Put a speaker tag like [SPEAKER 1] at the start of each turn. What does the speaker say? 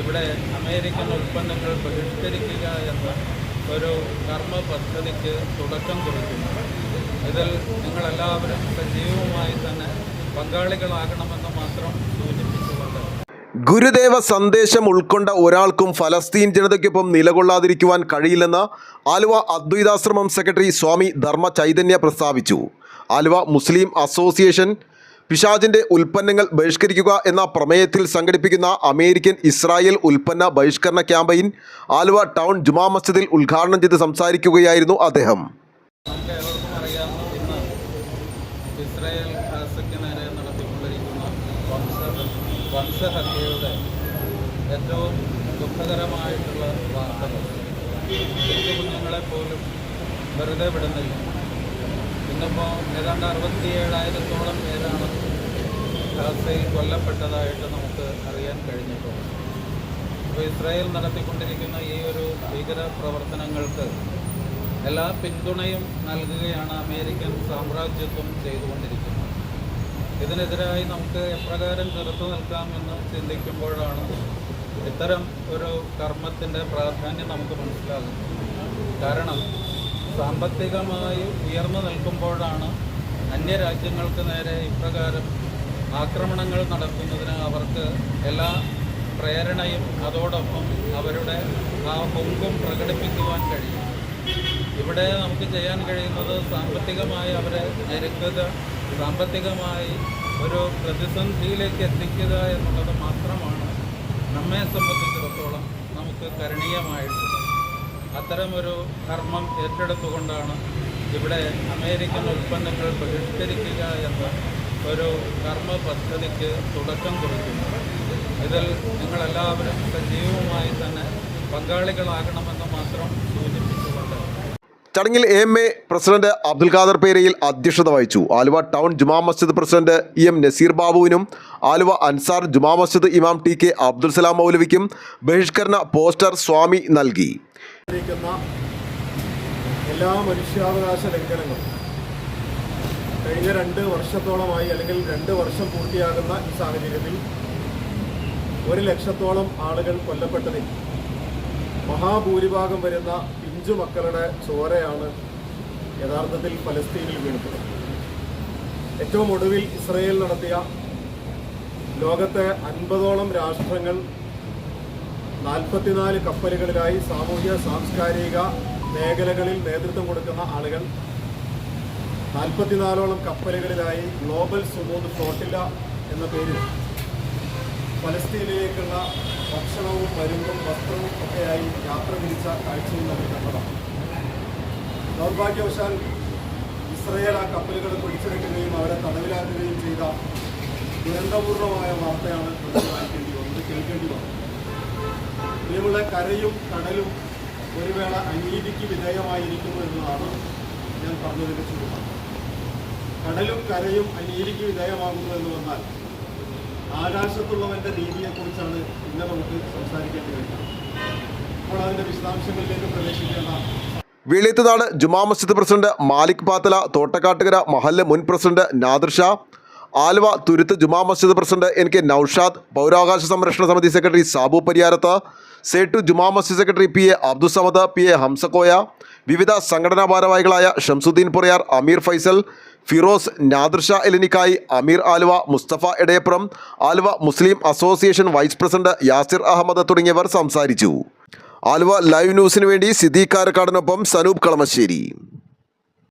[SPEAKER 1] ഇവിടെ അമേരിക്കൻ ഉൽപ്പന്നങ്ങൾ ബഹിഷ്കരിക്കുക എന്ന ഒരു കർമ്മ പദ്ധതിക്ക് തുടക്കം കുറിക്കുന്നു. ഇതിൽ നിങ്ങളെല്ലാവരും സജീവമായി തന്നെ പങ്കാളികളാകണമെന്ന് മാത്രം സൂചിപ്പിച്ചുകൊണ്ട്.
[SPEAKER 2] ഗുരുദേവ സന്ദേശം ഉൾക്കൊണ്ട ഒരാൾക്കും ഫലസ്തീൻ ജനതയ്ക്കൊപ്പം നിലകൊള്ളാതിരിക്കുവാൻ കഴിയില്ലെന്ന് ആലുവ അദ്വൈതാശ്രമം സെക്രട്ടറി സ്വാമി ധർമ്മ ചൈതന്യ പ്രസ്താവിച്ചു. ആലുവ മുസ്ലിം അസോസിയേഷൻ പിശാജിന്റെ ഉൽപ്പന്നങ്ങൾ ബഹിഷ്കരിക്കുക എന്ന പ്രമേയത്തിൽ സംഘടിപ്പിക്കുന്ന അമേരിക്കൻ ഇസ്രായേൽ ഉൽപ്പന്ന ബഹിഷ്കരണ ക്യാമ്പയിൻ ആലുവ ടൗൺ ജുമാ മസ്ജിദിൽ ഉദ്ഘാടനം ചെയ്ത് സംസാരിക്കുകയായിരുന്നു അദ്ദേഹം.
[SPEAKER 1] ഇസ്രായേൽ നടത്തിക്കൊണ്ടിരിക്കുന്ന വാർത്തകൾ. വെറുതെ വിടുന്നില്ല. ഇന്നിപ്പോൾ ഏതാണ്ട് അറുപത്തിയേഴായിരത്തോളം പേരാണ് ഗാസയിൽ കൊല്ലപ്പെട്ടതായിട്ട് നമുക്ക് അറിയാൻ കഴിഞ്ഞിട്ടുണ്ട്. അപ്പോൾ ഇസ്രായേൽ നടത്തിക്കൊണ്ടിരിക്കുന്ന ഈ ഒരു ഭീകര പ്രവർത്തനങ്ങൾക്ക് എല്ലാ പിന്തുണയും നൽകുകയാണ് അമേരിക്കൻ സാമ്രാജ്യത്വം ചെയ്തുകൊണ്ടിരിക്കുന്നത്. ഇതിനെതിരായി നമുക്ക് എപ്രകാരം ചെറുത്തു നിൽക്കാമെന്ന് ചിന്തിക്കുമ്പോഴാണ് ഇത്തരം ഒരു കർമ്മത്തിന്റെ പ്രാധാന്യം നമുക്ക് മനസ്സിലാകുന്നത്. കാരണം സാമ്പത്തികമായി ഉയർന്നു നിൽക്കുമ്പോഴാണ് അന്യരാജ്യങ്ങൾക്ക് നേരെ ഇപ്രകാരം ആക്രമണങ്ങൾ നടത്തുന്നതിന് അവർക്ക് എല്ലാ പ്രേരണയും അതോടൊപ്പം അവരുടെ ആ പൊങ്കും പ്രകടിപ്പിക്കുവാൻ കഴിയും. ഇവിടെ നമുക്ക് ചെയ്യാൻ കഴിയുന്നത് സാമ്പത്തികമായി അവരെ ഞെരുക്കുക സാമ്പത്തികമായി ഒരു പ്രതിസന്ധിയിലേക്ക് എത്തിക്കുക എന്നുള്ളത് മാത്രമാണ് നമ്മെ സംബന്ധിച്ചിടത്തോളം നമുക്ക് കരണീയമായിട്ടുള്ളത്. അത്തരമൊരു കർമ്മം ഏറ്റെടുത്തുകൊണ്ടാണ് ഇവിടെ അമേരിക്കൻ ഉൽപ്പന്നങ്ങൾ ബഹിഷ്കരിക്കുക എന്ന ഒരു കർമ്മ പദ്ധതിക്ക് തുടക്കം കുറിക്കുന്നു. ഇതിൽ നിങ്ങളെല്ലാവരും സജീവമായി തന്നെ പങ്കാളികളാകണമെന്ന് മാത്രം സൂചിപ്പിച്ചുകൊണ്ട്.
[SPEAKER 2] ചടങ്ങിൽ A M A president Abdul Khader Perayil അധ്യക്ഷത വഹിച്ചു. Aluva town Juma Masjid president E M Naseer ബാബുവിനും ആലുവ അൻസാർ ജുമാ മസ്ജിദ് ഇമാം ടി കെ അബ്ദുൽ സലാം മൗലവിക്കും ബഹിഷ്കരണ പോസ്റ്റർ സ്വാമി നൽകി.
[SPEAKER 3] എല്ലാ മനുഷ്യാവകാശ ലംഘനങ്ങളും കഴിഞ്ഞ രണ്ട് വർഷത്തോളമായി അല്ലെങ്കിൽ രണ്ട് വർഷം പൂർത്തിയാകുന്ന ഈ സാഹചര്യത്തിൽ ഒരു ലക്ഷത്തോളം ആളുകൾ കൊല്ലപ്പെട്ടതിൽ മഹാഭൂരിഭാഗം വരുന്ന പിഞ്ചു മക്കളുടെ ചോരയാണ് യഥാർത്ഥത്തിൽ ഫലസ്തീനിൽ വീണത്. ഏറ്റവും ഒടുവിൽ ഇസ്രയേൽ നടത്തിയ ലോകത്തെ അൻപതോളം രാഷ്ട്രങ്ങൾ നാൽപ്പത്തിനാല് കപ്പലുകളിലായി സാമൂഹ്യ സാംസ്കാരിക മേഖലകളിൽ നേതൃത്വം കൊടുക്കുന്ന ആളുകൾ നാൽപ്പത്തിനാലോളം കപ്പലുകളിലായി ഗ്ലോബൽ സുമൂദ് ഫ്ലോട്ടില്ല എന്ന പേരിൽ ഫലസ്തീനിലേക്കുള്ള ഭക്ഷണവും മരുന്നും വസ്ത്രവും ഒക്കെയായി യാത്ര തിരിച്ച കാഴ്ചയും നമ്മൾ കണ്ടതാണ് ദൗർഭാഗ്യവശാൽ ഇസ്രയേൽ ആ കപ്പലുകൾ പിടിച്ചെടുക്കുകയും അവരെ തടവിലാക്കുകയും ചെയ്ത ദുരന്തപൂർണമായ വാർത്തയാണ് വായിക്കേണ്ടി വന്നത് കേൾക്കേണ്ടി വന്നത്. പ്രിയമുള്ള കരയും കടലും ഒരു വേള അനീതിക്ക് വിധേയമായിരിക്കുന്നു എന്നതാണ് ഞാൻ പറഞ്ഞതിന്റെ ചുരുക്കം. കടലും കരയും അനീതിക്ക് വിധേയമാകുന്നു എന്ന് വന്നാൽ ആകാശത്തുള്ളവന്റെ രീതിയെക്കുറിച്ചാണ് ഇന്ന് നമുക്ക് സംസാരിക്കേണ്ടി വരുന്നത് അപ്പോൾ അതിന്റെ വിശദാംശങ്ങളിലേക്ക് പ്രവേശിക്കേണ്ട.
[SPEAKER 2] വെളിയത്തുനാട് ജുമാ മസ്ജിദ് പ്രസിഡന്റ് മാലിക് പാത്തല തോട്ടക്കാട്ടുകര മഹല്ല് മുൻ president Nadir Aluva Thuruthu Juma Masjid president N K Noushad പൗരാവകാശ സംരക്ഷണ സമിതി secretary Sabu Pariyarath Sait Juma Masjid secretary P A Abdussamad P A Hamzakoya വിവിധ സംഘടനാ ഭാരവാഹികളായ Shamsuddin Poriyar Ameer Faisal Firoz Nadirshah എലിനിക്കായി Ameer Aluva Mustafa Edayappuram Aluva Muslim association vice president Yasir Ahammed തുടങ്ങിയവർ സംസാരിച്ചു. Aluva live ന്യൂസിനു വേണ്ടി സിദ്ദീഖ് കാരക്കാടിനൊപ്പം സനൂപ് കളമശ്ശേരി.